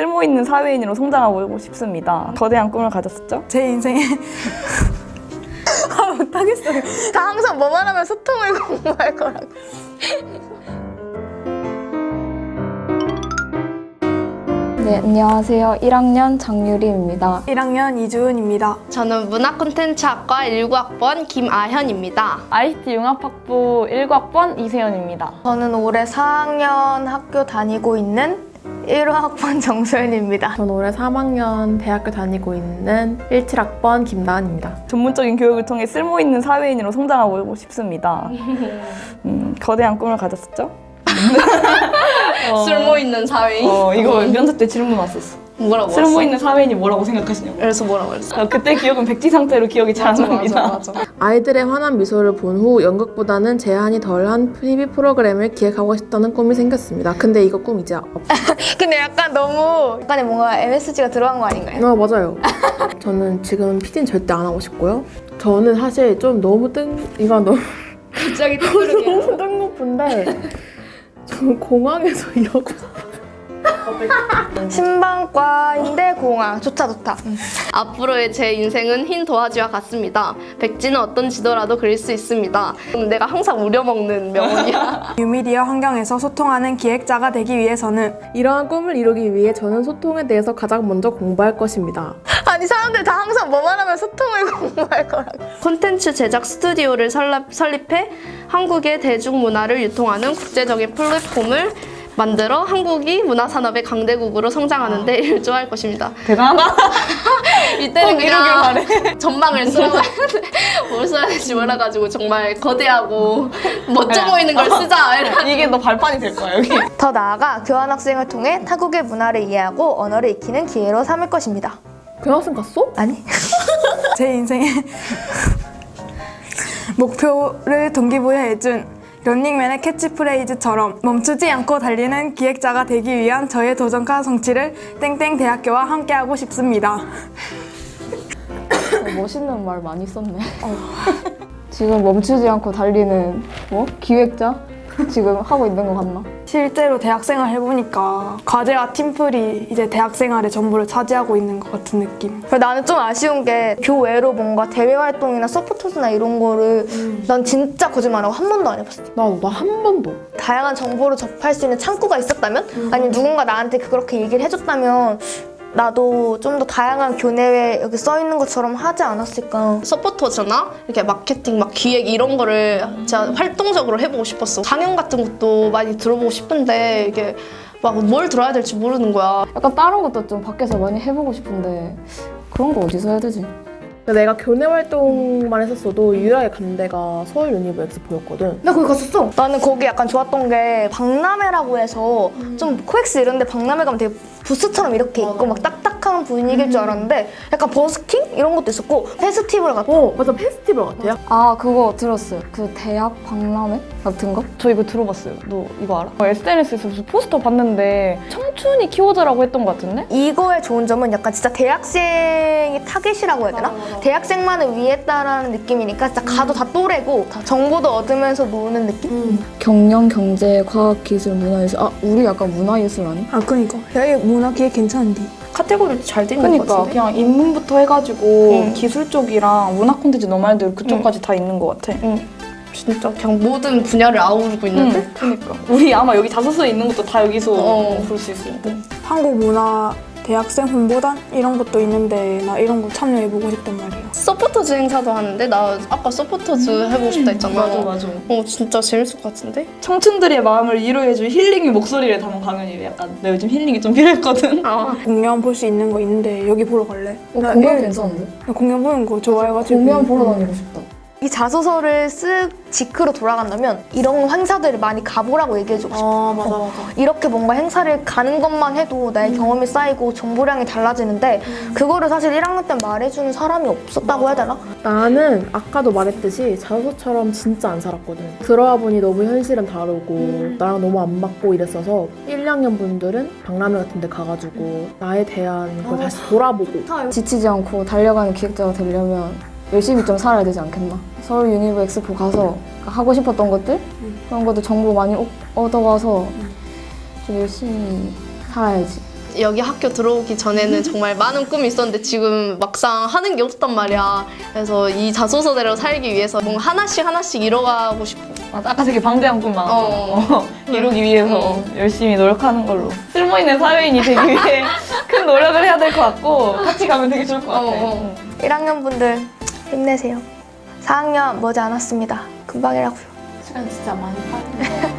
쓸모 있는 사회인으로 성장하고 싶습니다. 거대한 꿈을 가졌었죠. 제 인생에 아 못하겠어요. 다 항상 뭐만 하면 소통을 공부할 거라고. 네, 안녕하세요. 1학년 장유림입니다. 1학년 이주은입니다. 저는 문화콘텐츠학과 19학번 김아현입니다. ICT 융합학부 1학번 이세연입니다. 저는 올해 4학년 학교 다니고 있는 1호학번 정소연입니다. 전 올해 3학년 대학교 다니고 있는 17학번 김나은입니다. 전문적인 교육을 통해 쓸모 있는 사회인으로 성장하고 싶습니다. 음, 거대한 꿈을 가졌었죠. 쓸모 있는 사회인. 어, 이거 면접 때 질문 왔었어. 뭐라고 쓸모? 있는 사회인이 뭐라고 생각하시냐고. 그래서 뭐라고 했어? 어, 그때 기억은 백지 상태로 기억이 잘안 납니다. 아이들의 환한 미소를 본 후 연극보다는 제한이 덜한 TV 프로그램을 기획하고 싶다는 꿈이 생겼습니다. 근데 이거 꿈 이제 없... 근데 약간 너무 약간의 뭔가 MSG가 들어간 거 아닌가요? 어, 맞아요. 저는 지금 PD는 절대 안 하고 싶고요. 저는 사실 좀 너무 뜬... 이거 너무 갑자기 떠오르게. 너무 뜬금없는데 저는 공항에서 일하고 신방과인데 공항. 좋다 좋다. 음. 앞으로의 제 인생은 흰 도화지와 같습니다. 백지는 어떤 지도라도 그릴 수 있습니다. 음, 내가 항상 우려먹는 명언이야. 뉴미디어 환경에서 소통하는 기획자가 되기 위해서는 이러한 꿈을 이루기 위해 저는 소통에 대해서 가장 먼저 공부할 것입니다. 아니 사람들 다 항상 뭐만 하면 소통을 공부할 거라고. 콘텐츠 제작 스튜디오를 설립, 설립해 한국의 대중문화를 유통하는 국제적인 플랫폼을 만들어 한국이 문화산업의 강대국으로 성장하는 데 일조할 것입니다. 대단하다. 이때는 꼭 이러길 그냥 전망을 쓰라고 뭘 써야 될지 몰라가지고 정말 거대하고 멋져 보이는 걸 쓰자. 이런. 이게 너 발판이 될 거야, 여기. 더 나아가 교환학생을 통해 타국의 문화를 이해하고 언어를 익히는 기회로 삼을 것입니다. 교환학생 갔어? 아니? 제 인생에 목표를 동기부여해준 런닝맨의 캐치프레이즈처럼 멈추지 않고 달리는 기획자가 되기 위한 저의 도전과 성취를 땡땡 대학교와 함께하고 싶습니다. 어, 멋있는 말 많이 썼네. 지금 멈추지 않고 달리는 뭐 기획자 지금 하고 있는 것 같나? 실제로 대학생활 해보니까 과제와 팀플이 이제 대학생활의 전부를 차지하고 있는 것 같은 느낌. 나는 좀 아쉬운 게 교외로 뭔가 대외 활동이나 서포터즈나 이런 거를 난 진짜 거짓말하고 한 번도 안 해봤어. 나도 나 한 번도. 다양한 정보를 접할 수 있는 창구가 있었다면 아니면 누군가 나한테 그렇게 얘기를 해줬다면 나도 좀 더 다양한 교내에 여기 써 있는 것처럼 하지 않았을까. 서포터즈나 이렇게 마케팅, 막 기획 이런 거를 진짜 활동적으로 해보고 싶었어. 강연 같은 것도 많이 들어보고 싶은데 이게 막 뭘 들어야 될지 모르는 거야. 약간 다른 것도 좀 밖에서 많이 해보고 싶은데 그런 거 어디서 해야 되지? 내가 교내 활동만 했었어도 유일하게 간 데가 서울 유니브 엑스포였거든. 나 거기 갔었어. 나는 거기 약간 좋았던 게 박람회라고 해서 좀 코엑스 이런 데 박람회 가면 되게 부스처럼 이렇게 있고 막 딱딱 한 분위기일 줄 알았는데 약간 버스킹 이런 것도 있었고 페스티벌 같은 어, 맞아. 페스티벌 같아요. 아 그거 들었어요. 그 대학 박람회 같은 거? 저 이거 들어봤어요. 너 이거 알아? 어, SNS에서 무슨 포스터 봤는데 청춘이 키워드라고 했던 것 같은데? 이거의 좋은 점은 약간 진짜 대학생이 타겟이라고 해야 되나? 대학생만을 위했다라는 느낌이니까 진짜 가도 다 또래고 다 정보도 얻으면서 노는 느낌? 경영, 경제, 과학, 기술, 문화예술. 아 우리 약간 문화예술 아니? 아 그니까 야 이거 문화 기획 괜찮은데. 카테고리도 잘돼 있는 것 그러니까 같은데? 그냥 인문부터 해가지고 기술 쪽이랑 문화 콘텐츠 너 말대로 그쪽까지 다 있는 것 같아. 진짜 그냥 모든 분야를 아우르고 있는데? 그러니까 우리 아마 여기 자소서에 있는 것도 다 여기서 어. 볼수 있을 듯. 한국 문화 대학생 홍보단 이런 것도 있는데 나 이런 거 참여해보고 싶단 말이야. 서포터즈 행사도 하는데 나 아까 서포터즈 해보고 싶다 했잖아. 맞아. 어 진짜 재밌을 것 같은데? 청춘들의 마음을 위로해줄 힐링의 목소리를 담은 강연이래. 약간 나 요즘 힐링이 좀 필요했거든. 아 공연 볼 수 있는 거 있는데 여기 보러 갈래? 어, 나 공연 일- 괜찮은데? 나 공연 보는 거 좋아해가지고. 공연 보러 다니고 싶다. 이 자소서를 쓱 직크로 돌아간다면 이런 행사들을 많이 가보라고 얘기해주고 싶어. 아 맞아 맞아. 이렇게 뭔가 행사를 가는 것만 해도 나의 경험이 쌓이고 정보량이 달라지는데 그거를 사실 1학년 때 말해주는 사람이 없었다고 해야 되나? 나는 아까도 말했듯이 자소서처럼 진짜 안 살았거든. 들어와 보니 너무 현실은 다르고 나랑 너무 안 맞고 이랬어서 1, 2학년 분들은 박람회 같은 데 가가지고 나에 대한 걸 다시 돌아보고 지치지 않고 달려가는 기획자가 되려면 열심히 좀 살아야 되지 않겠나? 서울 유니브 엑스포 가서 하고 싶었던 것들 그런 것들 정보 많이 얻- 얻어가서 좀 열심히 살아야지. 여기 학교 들어오기 전에는 정말 많은 꿈이 있었는데 지금 막상 하는 게 없단 말이야. 그래서 이 자소서대로 살기 위해서 뭔가 하나씩 하나씩 이뤄가고 싶어. 맞아, 아까 되게 방대한 꿈 많았어. 어. 어, 이루기 위해서 열심히 노력하는 걸로. 쓸모 있는 사회인이 되기 위해 큰 노력을 해야 될 것 같고 같이 가면 되게 좋을 것 같아. 어, 어. 1학년 분들 힘내세요. 4학년 머지 않았습니다. 금방이라고요. 시간 진짜 많이 빠르네.